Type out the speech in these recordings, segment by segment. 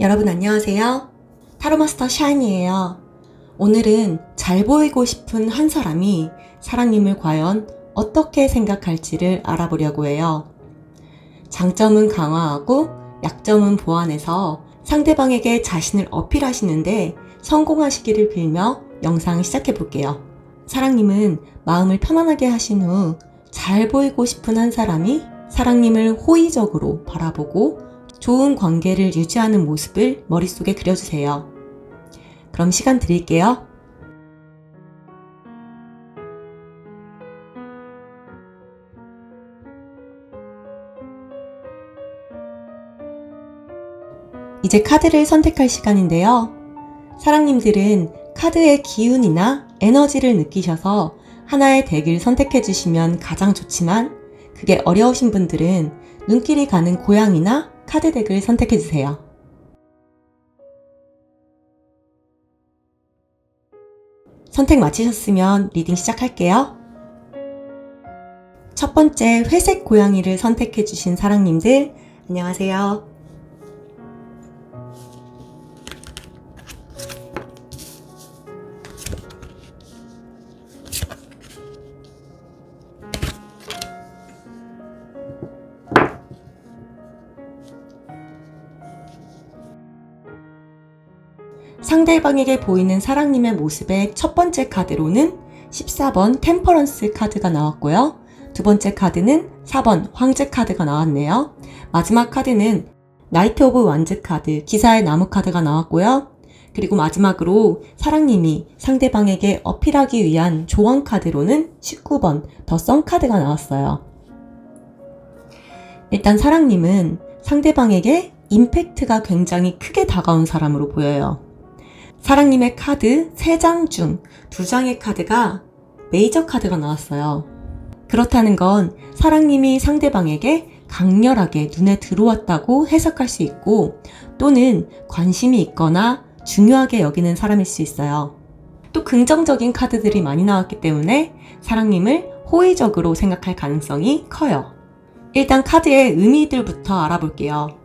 여러분 안녕하세요. 타로마스터 샤인이에요. 오늘은 잘 보이고 싶은 한 사람이 사랑님을 과연 어떻게 생각할지를 알아보려고 해요. 장점은 강화하고 약점은 보완해서 상대방에게 자신을 어필하시는데 성공하시기를 빌며 영상 시작해 볼게요. 사랑님은 마음을 편안하게 하신 후 잘 보이고 싶은 한 사람이 사랑님을 호의적으로 바라보고 좋은 관계를 유지하는 모습을 머릿속에 그려주세요. 그럼 시간 드릴게요. 이제 카드를 선택할 시간인데요. 사랑님들은 카드의 기운이나 에너지를 느끼셔서 하나의 덱을 선택해 주시면 가장 좋지만 그게 어려우신 분들은 눈길이 가는 고양이나 카드 덱을 선택해 주세요. 선택 마치셨으면 리딩 시작할게요. 첫 번째 회색 고양이를 선택해 주신 사랑님들 안녕하세요. 상대방에게 보이는 사랑님의 모습의 첫 번째 카드로는 14번 템퍼런스 카드가 나왔고요. 두 번째 카드는 4번 황제 카드가 나왔네요. 마지막 카드는 나이트 오브 완즈 카드, 기사의 나무 카드가 나왔고요. 그리고 마지막으로 사랑님이 상대방에게 어필하기 위한 조언 카드로는 19번 더선 카드가 나왔어요. 일단 사랑님은 상대방에게 임팩트가 굉장히 크게 다가온 사람으로 보여요. 사랑님의 카드 3장 중 2장의 카드가 메이저 카드가 나왔어요. 그렇다는 건 사랑님이 상대방에게 강렬하게 눈에 들어왔다고 해석할 수 있고 또는 관심이 있거나 중요하게 여기는 사람일 수 있어요. 또 긍정적인 카드들이 많이 나왔기 때문에 사랑님을 호의적으로 생각할 가능성이 커요. 일단 카드의 의미들부터 알아볼게요.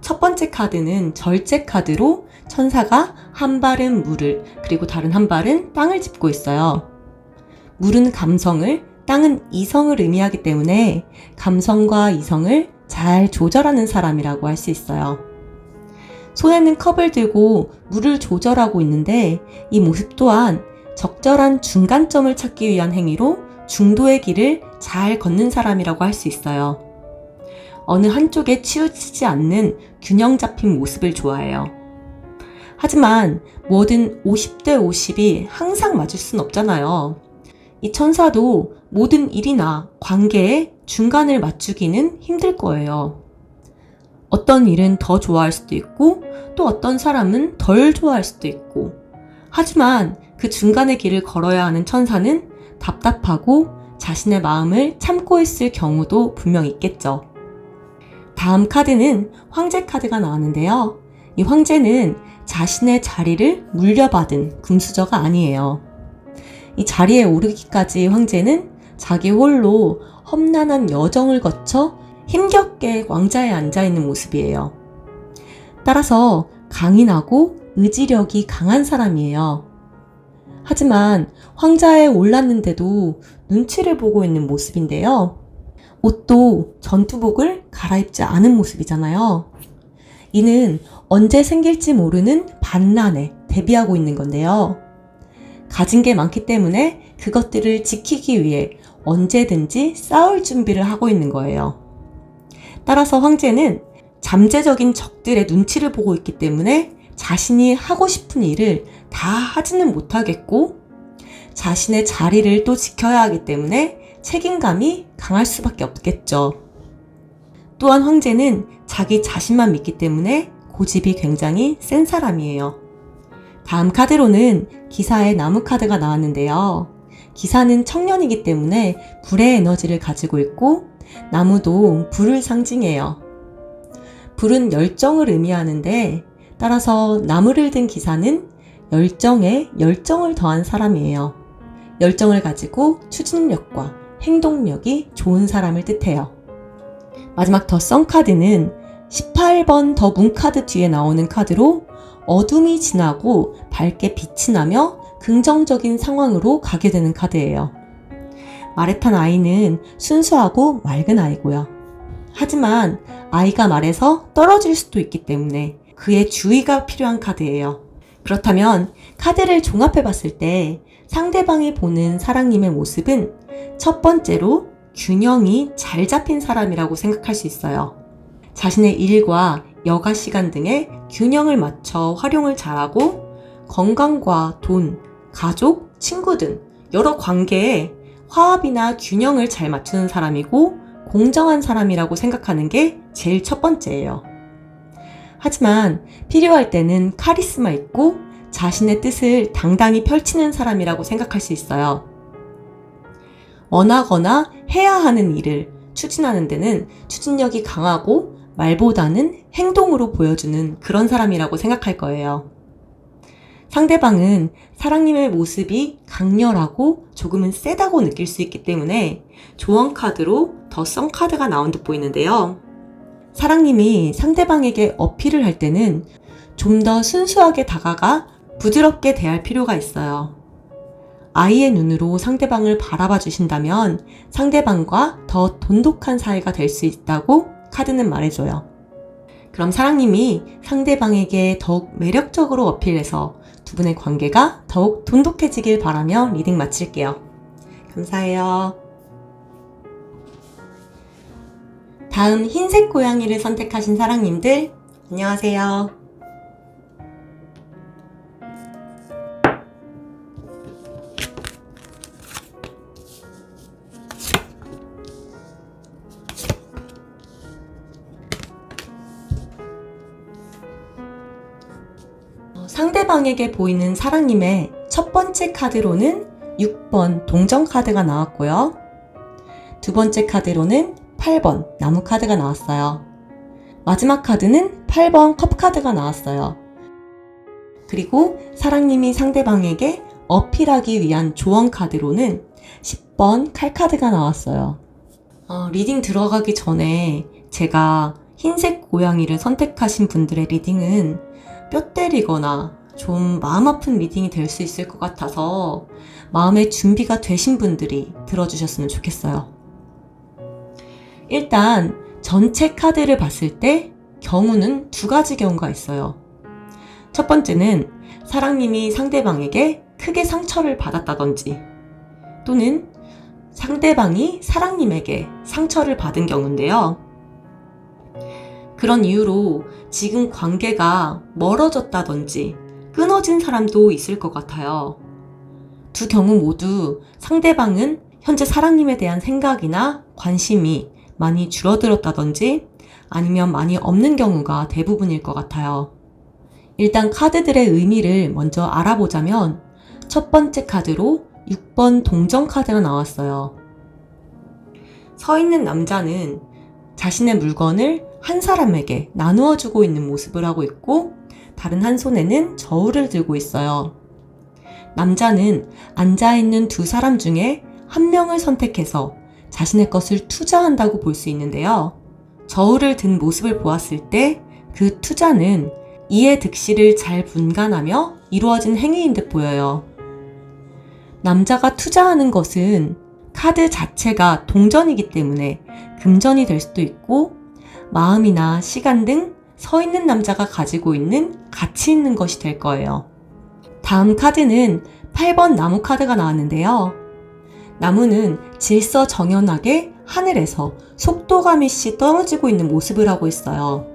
첫 번째 카드는 절제 카드로 천사가 한 발은 물을 그리고 다른 한 발은 땅을 짚고 있어요. 물은 감성을, 땅은 이성을 의미하기 때문에 감성과 이성을 잘 조절하는 사람이라고 할 수 있어요. 손에는 컵을 들고 물을 조절하고 있는데 이 모습 또한 적절한 중간점을 찾기 위한 행위로 중도의 길을 잘 걷는 사람이라고 할 수 있어요. 어느 한쪽에 치우치지 않는 균형 잡힌 모습을 좋아해요. 하지만 뭐든 50대 50이 항상 맞을 순 없잖아요. 이 천사도 모든 일이나 관계에 중간을 맞추기는 힘들 거예요. 어떤 일은 더 좋아할 수도 있고 또 어떤 사람은 덜 좋아할 수도 있고 하지만 그 중간의 길을 걸어야 하는 천사는 답답하고 자신의 마음을 참고 있을 경우도 분명 있겠죠. 다음 카드는 황제 카드가 나왔는데요. 이 황제는 자신의 자리를 물려받은 금수저가 아니에요. 이 자리에 오르기까지 황제는 자기 홀로 험난한 여정을 거쳐 힘겹게 왕자에 앉아 있는 모습이에요. 따라서 강인하고 의지력이 강한 사람이에요. 하지만 황자에 올랐는데도 눈치를 보고 있는 모습인데요. 옷도 전투복을 갈아입지 않은 모습이잖아요. 이는 언제 생길지 모르는 반란에 대비하고 있는 건데요. 가진 게 많기 때문에 그것들을 지키기 위해 언제든지 싸울 준비를 하고 있는 거예요. 따라서 황제는 잠재적인 적들의 눈치를 보고 있기 때문에 자신이 하고 싶은 일을 다 하지는 못하겠고 자신의 자리를 또 지켜야 하기 때문에 책임감이 강할 수밖에 없겠죠. 또한 황제는 자기 자신만 믿기 때문에 고집이 굉장히 센 사람이에요. 다음 카드로는 기사의 나무 카드가 나왔는데요. 기사는 청년이기 때문에 불의 에너지를 가지고 있고 나무도 불을 상징해요. 불은 열정을 의미하는데 따라서 나무를 든 기사는 열정에 열정을 더한 사람이에요. 열정을 가지고 추진력과 행동력이 좋은 사람을 뜻해요. 마지막 더 썬 카드는 18번 더 문 카드 뒤에 나오는 카드로 어둠이 지나고 밝게 빛이 나며 긍정적인 상황으로 가게 되는 카드예요. 탄 아이는 순수하고 맑은 아이고요. 하지만 아이가 말해서 떨어질 수도 있기 때문에 그의 주의가 필요한 카드예요. 그렇다면 카드를 종합해 봤을 때 상대방이 보는 사랑님의 모습은 첫 번째로 균형이 잘 잡힌 사람이라고 생각할 수 있어요. 자신의 일과 여가 시간 등의 균형을 맞춰 활용을 잘하고 건강과 돈, 가족, 친구 등 여러 관계에 화합이나 균형을 잘 맞추는 사람이고 공정한 사람이라고 생각하는 게 제일 첫 번째예요. 하지만 필요할 때는 카리스마 있고 자신의 뜻을 당당히 펼치는 사람이라고 생각할 수 있어요. 원하거나 해야 하는 일을 추진하는 데는 추진력이 강하고 말보다는 행동으로 보여주는 그런 사람이라고 생각할 거예요. 상대방은 사랑님의 모습이 강렬하고 조금은 세다고 느낄 수 있기 때문에 조언 카드로 더 썬 카드가 나온 듯 보이는데요. 사랑님이 상대방에게 어필을 할 때는 좀 더 순수하게 다가가 부드럽게 대할 필요가 있어요. 아이의 눈으로 상대방을 바라봐 주신다면 상대방과 더 돈독한 사이가 될 수 있다고 카드는 말해줘요. 그럼 사랑님이 상대방에게 더욱 매력적으로 어필해서 두 분의 관계가 더욱 돈독해지길 바라며 리딩 마칠게요. 감사해요. 다음 흰색 고양이를 선택하신 사랑님들, 안녕하세요. 상대방에게 보이는 사랑님의 첫 번째 카드로는 6번 동정 카드가 나왔고요. 두 번째 카드로는 8번 나무 카드가 나왔어요. 마지막 카드는 8번 컵 카드가 나왔어요. 그리고 사랑님이 상대방에게 어필하기 위한 조언 카드로는 10번 칼 카드가 나왔어요. 어, 리딩 들어가기 전에 제가 흰색 고양이를 선택하신 분들의 리딩은 뼈 때리거나 좀 마음 아픈 리딩이 될 수 있을 것 같아서 마음의 준비가 되신 분들이 들어주셨으면 좋겠어요. 일단 전체 카드를 봤을 때 경우는 두 가지 경우가 있어요. 첫 번째는 사랑님이 상대방에게 크게 상처를 받았다든지 또는 상대방이 사랑님에게 상처를 받은 경우인데요. 그런 이유로 지금 관계가 멀어졌다든지 끊어진 사람도 있을 것 같아요. 두 경우 모두 상대방은 현재 사랑님에 대한 생각이나 관심이 많이 줄어들었다든지 아니면 많이 없는 경우가 대부분일 것 같아요. 일단 카드들의 의미를 먼저 알아보자면 첫 번째 카드로 6번 동정 카드가 나왔어요. 서 있는 남자는 자신의 물건을 한 사람에게 나누어 주고 있는 모습을 하고 있고 다른 한 손에는 저울을 들고 있어요. 남자는 앉아있는 두 사람 중에 한 명을 선택해서 자신의 것을 투자한다고 볼 수 있는데요. 저울을 든 모습을 보았을 때 그 투자는 이해 득실을 잘 분간하며 이루어진 행위인 듯 보여요. 남자가 투자하는 것은 카드 자체가 동전이기 때문에 금전이 될 수도 있고 마음이나 시간 등 서 있는 남자가 가지고 있는 가치 있는 것이 될 거예요. 다음 카드는 8번 나무 카드가 나왔는데요. 나무는 질서 정연하게 하늘에서 속도감이 씨 떨어지고 있는 모습을 하고 있어요.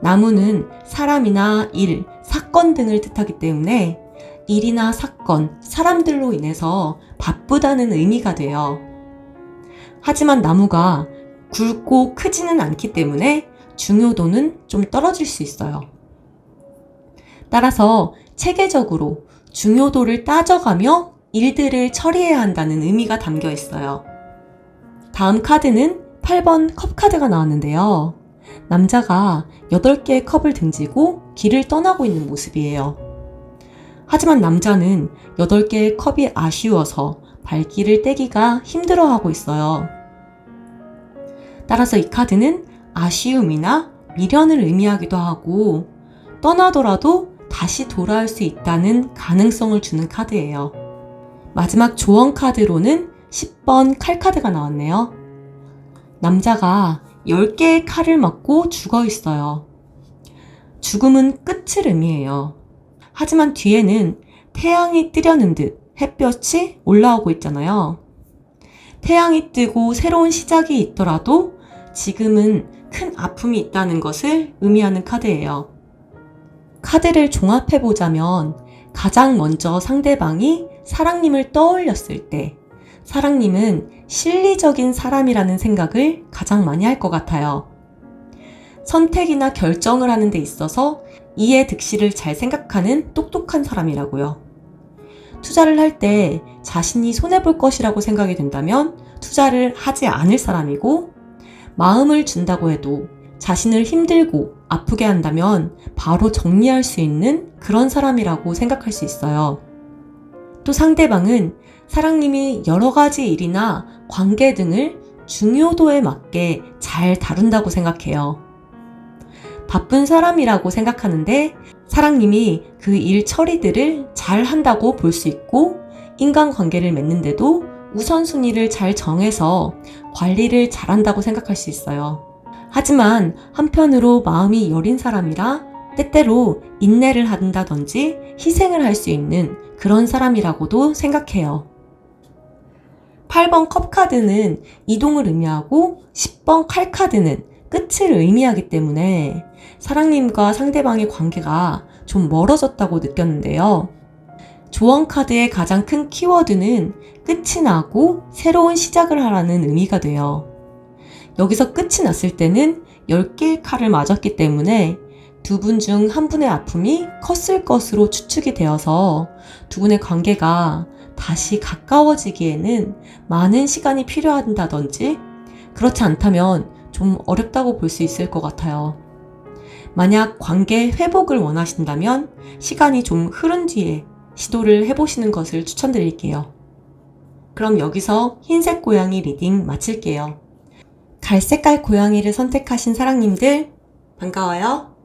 나무는 사람이나 일, 사건 등을 뜻하기 때문에 일이나 사건, 사람들로 인해서 바쁘다는 의미가 돼요. 하지만 나무가 굵고 크지는 않기 때문에 중요도는 좀 떨어질 수 있어요. 따라서 체계적으로 중요도를 따져가며 일들을 처리해야 한다는 의미가 담겨 있어요. 다음 카드는 8번 컵 카드가 나왔는데요. 남자가 8개의 컵을 등지고 길을 떠나고 있는 모습이에요. 하지만 남자는 8개의 컵이 아쉬워서 발길을 떼기가 힘들어하고 있어요. 따라서 이 카드는 아쉬움이나 미련을 의미하기도 하고 떠나더라도 다시 돌아올 수 있다는 가능성을 주는 카드예요. 마지막 조언 카드로는 10번 칼 카드가 나왔네요. 남자가 10개의 칼을 맞고 죽어 있어요. 죽음은 끝을 의미해요. 하지만 뒤에는 태양이 뜨려는 듯 햇볕이 올라오고 있잖아요. 태양이 뜨고 새로운 시작이 있더라도 지금은 큰 아픔이 있다는 것을 의미하는 카드예요. 카드를 종합해 보자면 가장 먼저 상대방이 사랑님을 떠올렸을 때 사랑님은 실리적인 사람이라는 생각을 가장 많이 할 것 같아요. 선택이나 결정을 하는 데 있어서 이해 득실을 잘 생각하는 똑똑한 사람이라고요. 투자를 할 때 자신이 손해볼 것이라고 생각이 된다면 투자를 하지 않을 사람이고 마음을 준다고 해도 자신을 힘들고 아프게 한다면 바로 정리할 수 있는 그런 사람이라고 생각할 수 있어요. 또 상대방은 사랑님이 여러 가지 일이나 관계 등을 중요도에 맞게 잘 다룬다고 생각해요. 바쁜 사람이라고 생각하는데 사랑님이 그 일 처리들을 잘 한다고 볼 수 있고 인간관계를 맺는데도 우선순위를 잘 정해서 관리를 잘한다고 생각할 수 있어요. 하지만 한편으로 마음이 여린 사람이라 때때로 인내를 한다든지 희생을 할 수 있는 그런 사람이라고도 생각해요. 8번 컵 카드는 이동을 의미하고 10번 칼 카드는 끝을 의미하기 때문에 사랑님과 상대방의 관계가 좀 멀어졌다고 느꼈는데요. 조언 카드의 가장 큰 키워드는 끝이 나고 새로운 시작을 하라는 의미가 돼요. 여기서 끝이 났을 때는 10개의 칼을 맞았기 때문에 두 분 중 한 분의 아픔이 컸을 것으로 추측이 되어서 두 분의 관계가 다시 가까워지기에는 많은 시간이 필요한다든지 그렇지 않다면 좀 어렵다고 볼 수 있을 것 같아요. 만약 관계 회복을 원하신다면 시간이 좀 흐른 뒤에 시도를 해보시는 것을 추천드릴게요. 그럼 여기서 흰색 고양이 리딩 마칠게요. 갈색깔 고양이를 선택하신 사랑님들 반가워요.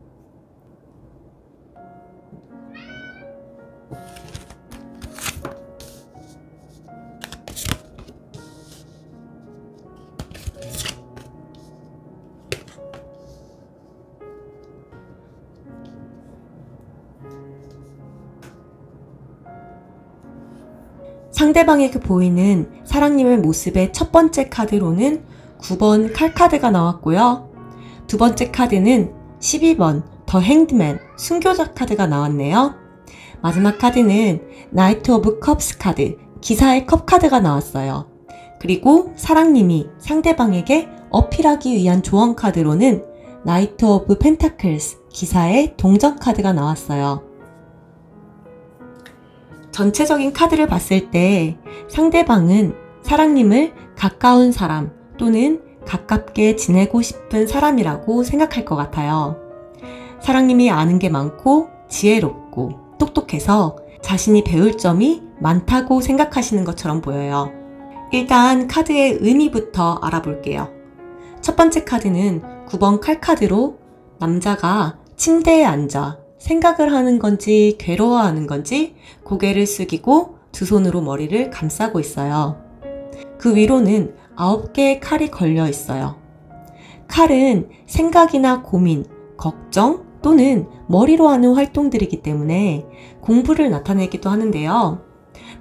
상대방에게 보이는 사랑님의 모습의 첫 번째 카드로는 9번 칼카드가 나왔고요. 두 번째 카드는 12번 더 행드맨 순교자 카드가 나왔네요. 마지막 카드는 나이트 오브 컵스 카드 기사의 컵 카드가 나왔어요. 그리고 사랑님이 상대방에게 어필하기 위한 조언 카드로는 나이트 오브 펜타클스 기사의 동전 카드가 나왔어요. 전체적인 카드를 봤을 때 상대방은 사랑님을 가까운 사람 또는 가깝게 지내고 싶은 사람이라고 생각할 것 같아요. 사랑님이 아는 게 많고 지혜롭고 똑똑해서 자신이 배울 점이 많다고 생각하시는 것처럼 보여요. 일단 카드의 의미부터 알아볼게요. 첫 번째 카드는 9번 칼 카드로 남자가 침대에 앉아 생각을 하는 건지 괴로워하는 건지 고개를 숙이고 두 손으로 머리를 감싸고 있어요. 그 위로는 아홉 개의 칼이 걸려 있어요. 칼은 생각이나 고민, 걱정 또는 머리로 하는 활동들이기 때문에 공부를 나타내기도 하는데요.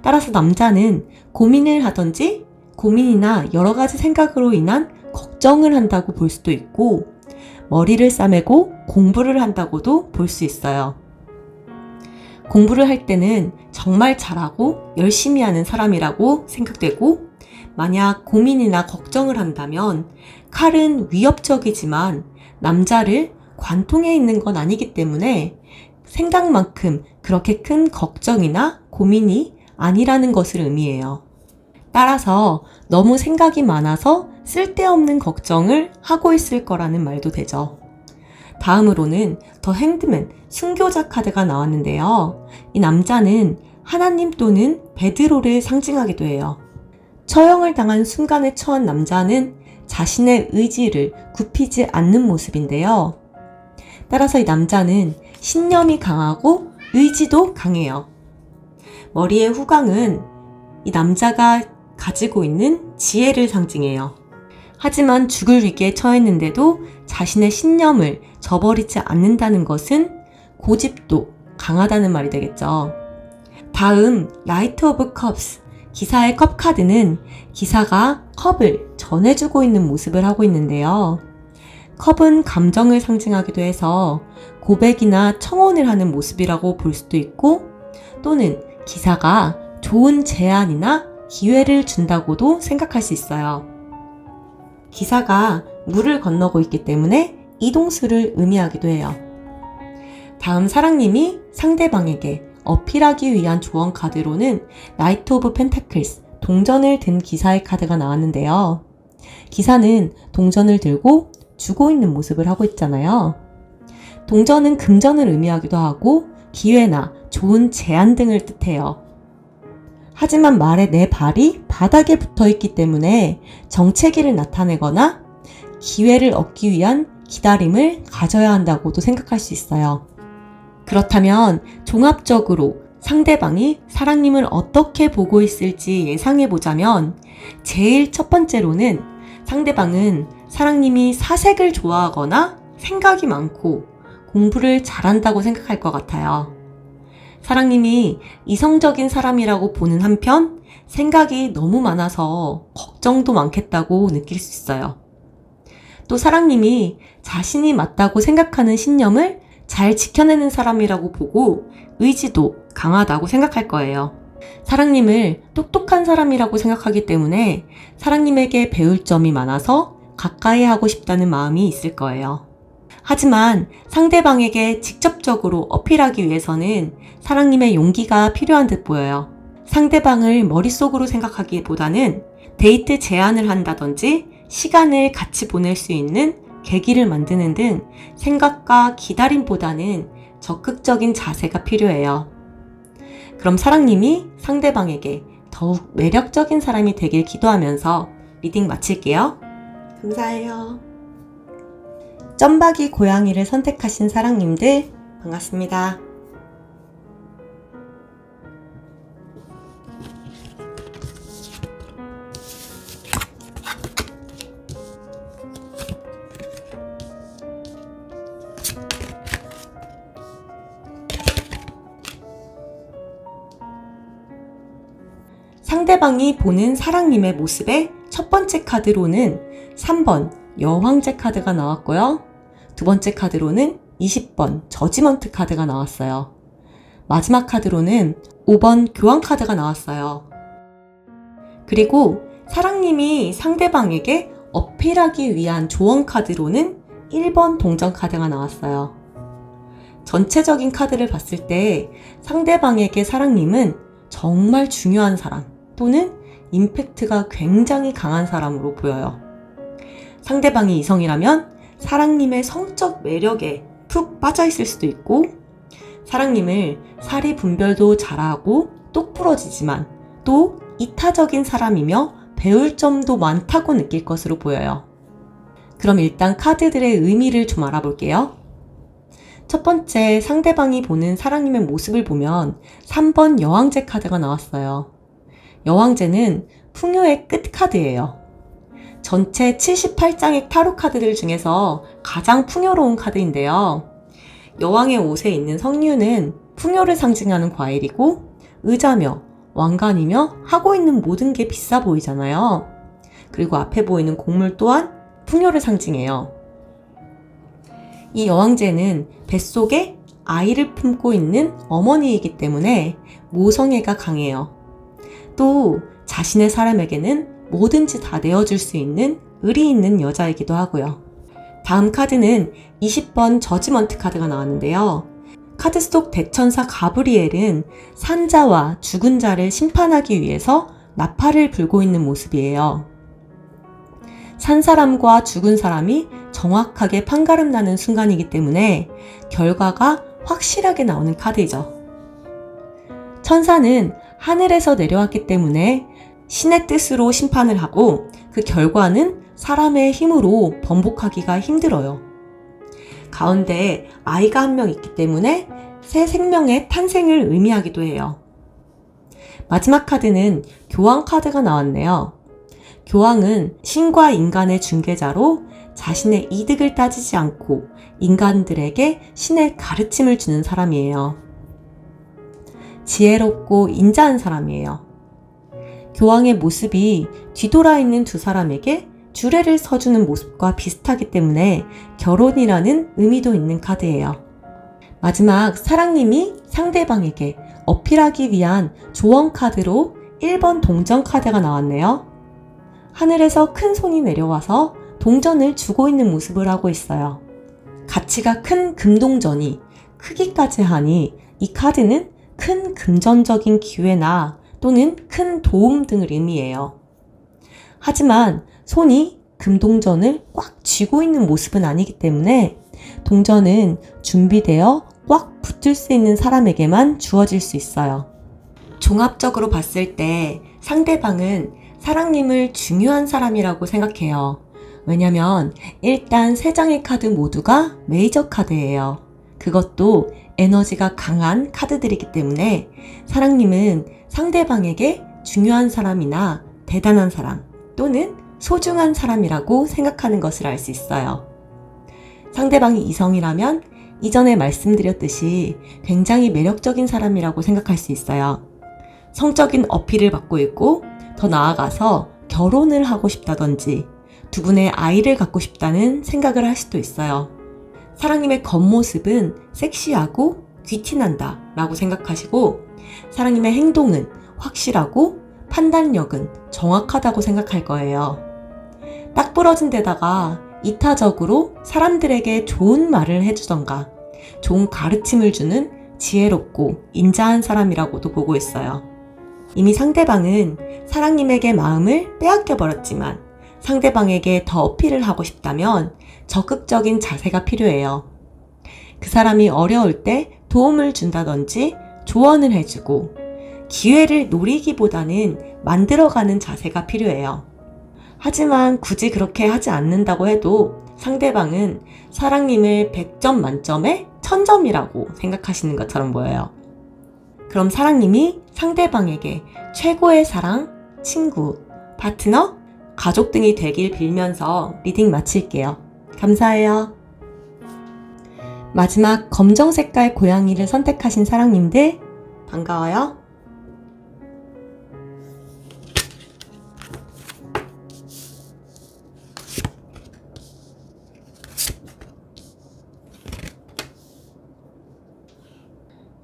따라서 남자는 고민을 하던지 고민이나 여러 가지 생각으로 인한 걱정을 한다고 볼 수도 있고 머리를 싸매고 공부를 한다고도 볼 수 있어요. 공부를 할 때는 정말 잘하고 열심히 하는 사람이라고 생각되고 만약 고민이나 걱정을 한다면 칼은 위협적이지만 남자를 관통해 있는 건 아니기 때문에 생각만큼 그렇게 큰 걱정이나 고민이 아니라는 것을 의미해요. 따라서 너무 생각이 많아서 쓸데없는 걱정을 하고 있을 거라는 말도 되죠. 다음으로는 더 핸드맨, 순교자 카드가 나왔는데요. 이 남자는 하나님 또는 베드로를 상징하기도 해요. 처형을 당한 순간에 처한 남자는 자신의 의지를 굽히지 않는 모습인데요. 따라서 이 남자는 신념이 강하고 의지도 강해요. 머리의 후광은 이 남자가 가지고 있는 지혜를 상징해요. 하지만 죽을 위기에 처했는데도 자신의 신념을 저버리지 않는다는 것은 고집도 강하다는 말이 되겠죠. 다음 라이트 오브 컵스 기사의 컵 카드는 기사가 컵을 전해주고 있는 모습을 하고 있는데요. 컵은 감정을 상징하기도 해서 고백이나 청혼을 하는 모습이라고 볼 수도 있고 또는 기사가 좋은 제안이나 기회를 준다고도 생각할 수 있어요. 기사가 물을 건너고 있기 때문에 이동수를 의미하기도 해요. 다음 사랑님이 상대방에게 어필하기 위한 조언 카드로는 나이트 오브 펜타클스 동전을 든 기사의 카드가 나왔는데요. 기사는 동전을 들고 주고 있는 모습을 하고 있잖아요. 동전은 금전을 의미하기도 하고 기회나 좋은 제안 등을 뜻해요. 하지만 말에 내 발이 바닥에 붙어 있기 때문에 정체기를 나타내거나 기회를 얻기 위한 기다림을 가져야 한다고도 생각할 수 있어요. 그렇다면 종합적으로 상대방이 사랑님을 어떻게 보고 있을지 예상해 보자면 제일 첫 번째로는 상대방은 사랑님이 사색을 좋아하거나 생각이 많고 공부를 잘한다고 생각할 것 같아요. 사랑님이 이성적인 사람이라고 보는 한편 생각이 너무 많아서 걱정도 많겠다고 느낄 수 있어요. 또 사랑님이 자신이 맞다고 생각하는 신념을 잘 지켜내는 사람이라고 보고 의지도 강하다고 생각할 거예요. 사랑님을 똑똑한 사람이라고 생각하기 때문에 사랑님에게 배울 점이 많아서 가까이 하고 싶다는 마음이 있을 거예요. 하지만 상대방에게 직접적으로 어필하기 위해서는 사랑님의 용기가 필요한 듯 보여요. 상대방을 머릿속으로 생각하기보다는 데이트 제안을 한다든지 시간을 같이 보낼 수 있는 계기를 만드는 등 생각과 기다림보다는 적극적인 자세가 필요해요. 그럼 사랑님이 상대방에게 더욱 매력적인 사람이 되길 기도하면서 리딩 마칠게요. 감사해요. 점박이 고양이를 선택하신 사랑님들 반갑습니다. 상대방이 보는 사랑님의 모습의 첫 번째 카드로는 3번 여황제 카드가 나왔고요. 두 번째 카드로는 20번 저지먼트 카드가 나왔어요. 마지막 카드로는 5번 교환 카드가 나왔어요. 그리고 사랑님이 상대방에게 어필하기 위한 조언 카드로는 1번 동전 카드가 나왔어요. 전체적인 카드를 봤을 때 상대방에게 사랑님은 정말 중요한 사람 또는 임팩트가 굉장히 강한 사람으로 보여요. 상대방이 이성이라면 사랑님의 성적 매력에 푹 빠져 있을 수도 있고, 사랑님을 사리 분별도 잘하고 똑부러지지만 또 이타적인 사람이며 배울 점도 많다고 느낄 것으로 보여요. 그럼 일단 카드들의 의미를 좀 알아볼게요. 첫 번째, 상대방이 보는 사랑님의 모습을 보면 3번 여왕제 카드가 나왔어요. 여왕제는 풍요의 끝 카드예요. 전체 78장의 타로 카드들 중에서 가장 풍요로운 카드인데요. 여왕의 옷에 있는 석류는 풍요를 상징하는 과일이고 의자며 왕관이며 하고 있는 모든 게 비싸 보이잖아요. 그리고 앞에 보이는 곡물 또한 풍요를 상징해요. 이 여왕제는 뱃속에 아이를 품고 있는 어머니이기 때문에 모성애가 강해요. 또 자신의 사람에게는 뭐든지 다 내어줄 수 있는 의리 있는 여자이기도 하고요. 다음 카드는 20번 저지먼트 카드가 나왔는데요. 카드 속 대천사 가브리엘은 산자와 죽은 자를 심판하기 위해서 나팔을 불고 있는 모습이에요. 산 사람과 죽은 사람이 정확하게 판가름 나는 순간이기 때문에 결과가 확실하게 나오는 카드이죠. 천사는 하늘에서 내려왔기 때문에 신의 뜻으로 심판을 하고 그 결과는 사람의 힘으로 번복하기가 힘들어요. 가운데에 아이가 한 명 있기 때문에 새 생명의 탄생을 의미하기도 해요. 마지막 카드는 교황 카드가 나왔네요. 교황은 신과 인간의 중개자로 자신의 이득을 따지지 않고 인간들에게 신의 가르침을 주는 사람이에요. 지혜롭고 인자한 사람이에요. 교황의 모습이 뒤돌아 있는 두 사람에게 주례를 서주는 모습과 비슷하기 때문에 결혼이라는 의미도 있는 카드예요. 마지막 사랑님이 상대방에게 어필하기 위한 조언 카드로 1번 동전 카드가 나왔네요. 하늘에서 큰 손이 내려와서 동전을 주고 있는 모습을 하고 있어요. 가치가 큰 금동전이 크기까지 하니 이 카드는 큰 금전적인 기회나 또는 큰 도움 등을 의미해요. 하지만 손이 금동전을 꽉 쥐고 있는 모습은 아니기 때문에 동전은 준비되어 꽉 붙을 수 있는 사람에게만 주어질 수 있어요. 종합적으로 봤을 때 상대방은 사랑님을 중요한 사람이라고 생각해요. 왜냐면 일단 세 장의 카드 모두가 메이저 카드예요. 그것도 에너지가 강한 카드들이기 때문에 사랑님은 상대방에게 중요한 사람이나 대단한 사람 또는 소중한 사람이라고 생각하는 것을 알 수 있어요. 상대방이 이성이라면 이전에 말씀드렸듯이 굉장히 매력적인 사람이라고 생각할 수 있어요. 성적인 어필을 받고 있고 더 나아가서 결혼을 하고 싶다든지 두 분의 아이를 갖고 싶다는 생각을 할 수도 있어요. 사랑님의 겉모습은 섹시하고 귀티난다 라고 생각하시고 사랑님의 행동은 확실하고 판단력은 정확하다고 생각할 거예요. 딱 부러진 데다가 이타적으로 사람들에게 좋은 말을 해주던가 좋은 가르침을 주는 지혜롭고 인자한 사람이라고도 보고 있어요. 이미 상대방은 사랑님에게 마음을 빼앗겨 버렸지만 상대방에게 더 어필을 하고 싶다면 적극적인 자세가 필요해요. 그 사람이 어려울 때 도움을 준다든지 조언을 해주고 기회를 노리기보다는 만들어가는 자세가 필요해요. 하지만 굳이 그렇게 하지 않는다고 해도 상대방은 사랑님을 100점 만점에 1000점이라고 생각하시는 것처럼 보여요. 그럼 사랑님이 상대방에게 최고의 사랑, 친구, 파트너, 가족 등이 되길 빌면서 리딩 마칠게요. 감사해요. 마지막 검정 색깔 고양이를 선택하신 사랑님들 반가워요.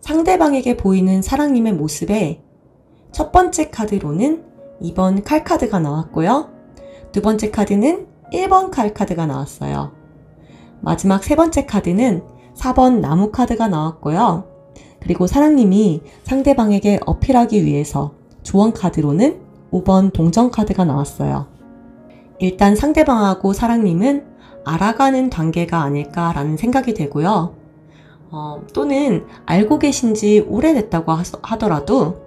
상대방에게 보이는 사랑님의 모습에 첫 번째 카드로는 2번 칼 카드가 나왔고요. 두 번째 카드는 1번 칼 카드가 나왔어요. 마지막 세 번째 카드는 4번 나무 카드가 나왔고요. 그리고 사랑님이 상대방에게 어필하기 위해서 조언 카드로는 5번 동전 카드가 나왔어요. 일단 상대방하고 사랑님은 알아가는 단계가 아닐까라는 생각이 되고요. 어, 또는 알고 계신 지 오래됐다고 하더라도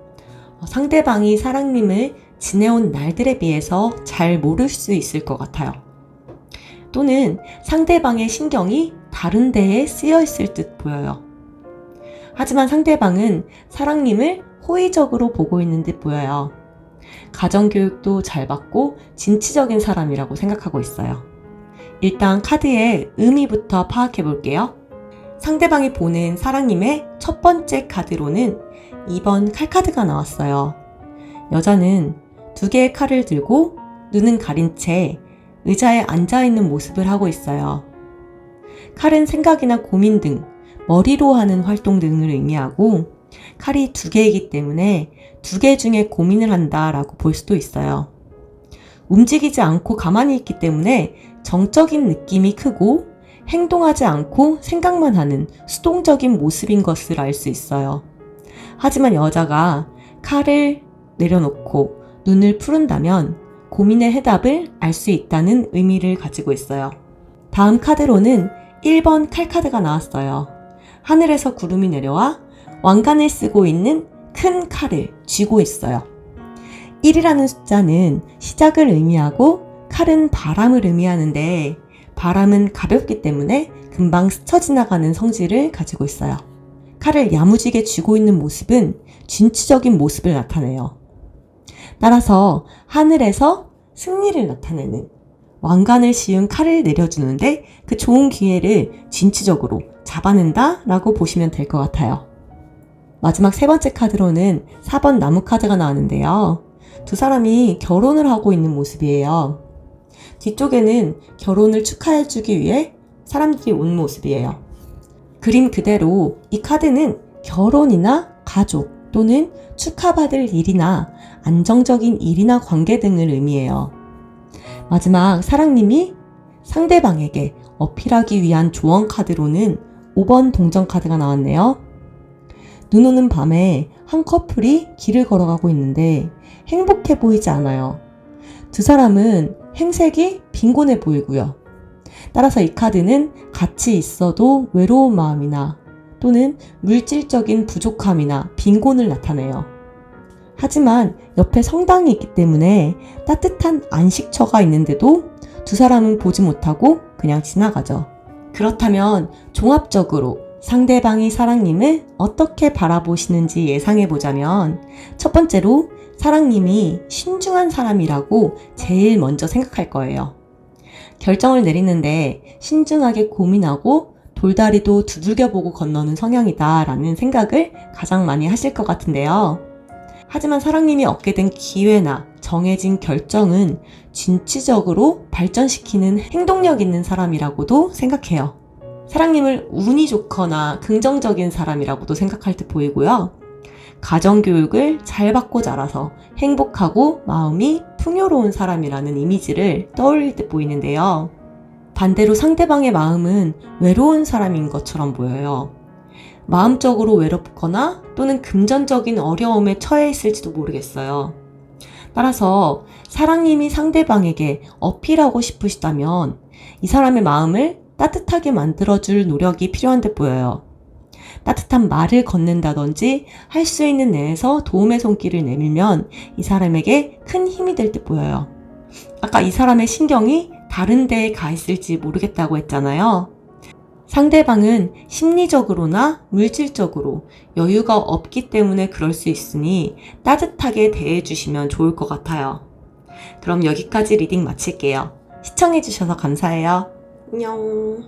상대방이 사랑님을 지내온 날들에 비해서 잘 모를 수 있을 것 같아요. 또는 상대방의 신경이 다른 데에 쓰여 있을 듯 보여요. 하지만 상대방은 사랑님을 호의적으로 보고 있는 듯 보여요. 가정교육도 잘 받고 진취적인 사람이라고 생각하고 있어요. 일단 카드의 의미부터 파악해 볼게요. 상대방이 보는 사랑님의 첫 번째 카드로는 2번 칼카드가 나왔어요. 여자는 두 개의 칼을 들고 눈은 가린 채 의자에 앉아 있는 모습을 하고 있어요. 칼은 생각이나 고민 등 머리로 하는 활동 등을 의미하고 칼이 두 개이기 때문에 두 개 중에 고민을 한다라고 볼 수도 있어요. 움직이지 않고 가만히 있기 때문에 정적인 느낌이 크고 행동하지 않고 생각만 하는 수동적인 모습인 것을 알 수 있어요. 하지만 여자가 칼을 내려놓고 눈을 푸른다면 고민의 해답을 알 수 있다는 의미를 가지고 있어요. 다음 카드로는 1번 칼카드가 나왔어요. 하늘에서 구름이 내려와 왕관을 쓰고 있는 큰 칼을 쥐고 있어요. 1이라는 숫자는 시작을 의미하고 칼은 바람을 의미하는데 바람은 가볍기 때문에 금방 스쳐 지나가는 성질을 가지고 있어요. 칼을 야무지게 쥐고 있는 모습은 진취적인 모습을 나타내요. 따라서 하늘에서 승리를 나타내는 왕관을 씌운 칼을 내려주는데 그 좋은 기회를 진취적으로 잡아낸다 라고 보시면 될 것 같아요. 마지막 세 번째 카드로는 4번 나무 카드가 나왔는데요. 두 사람이 결혼을 하고 있는 모습이에요. 뒤쪽에는 결혼을 축하해주기 위해 사람들이 온 모습이에요. 그림 그대로 이 카드는 결혼이나 가족 또는 축하받을 일이나 안정적인 일이나 관계 등을 의미해요. 마지막 사랑님이 상대방에게 어필하기 위한 조언 카드로는 5번 동전 카드가 나왔네요. 눈 오는 밤에 한 커플이 길을 걸어가고 있는데 행복해 보이지 않아요. 두 사람은 행색이 빈곤해 보이고요. 따라서 이 카드는 같이 있어도 외로운 마음이나 또는 물질적인 부족함이나 빈곤을 나타내요. 하지만 옆에 성당이 있기 때문에 따뜻한 안식처가 있는데도 두 사람은 보지 못하고 그냥 지나가죠. 그렇다면 종합적으로 상대방이 사랑님을 어떻게 바라보시는지 예상해 보자면 첫 번째로 사랑님이 신중한 사람이라고 제일 먼저 생각할 거예요. 결정을 내리는데 신중하게 고민하고 돌다리도 두들겨 보고 건너는 성향이다라는 생각을 가장 많이 하실 것 같은데요. 하지만 사랑님이 얻게 된 기회나 정해진 결정은 진취적으로 발전시키는 행동력 있는 사람이라고도 생각해요. 사랑님을 운이 좋거나 긍정적인 사람이라고도 생각할 때 보이고요. 가정교육을 잘 받고 자라서 행복하고 마음이 풍요로운 사람이라는 이미지를 떠올릴 때 보이는데요. 반대로 상대방의 마음은 외로운 사람인 것처럼 보여요. 마음적으로 외롭거나 또는 금전적인 어려움에 처해 있을지도 모르겠어요. 따라서 사랑님이 상대방에게 어필하고 싶으시다면 이 사람의 마음을 따뜻하게 만들어줄 노력이 필요한 듯 보여요. 따뜻한 말을 건넨다든지 할 수 있는 내에서 도움의 손길을 내밀면 이 사람에게 큰 힘이 될 듯 보여요. 아까 이 사람의 신경이 다른 데에 가 있을지 모르겠다고 했잖아요. 상대방은 심리적으로나 물질적으로 여유가 없기 때문에 그럴 수 있으니 따뜻하게 대해 주시면 좋을 것 같아요. 그럼 여기까지 리딩 마칠게요. 시청해주셔서 감사해요. 안녕.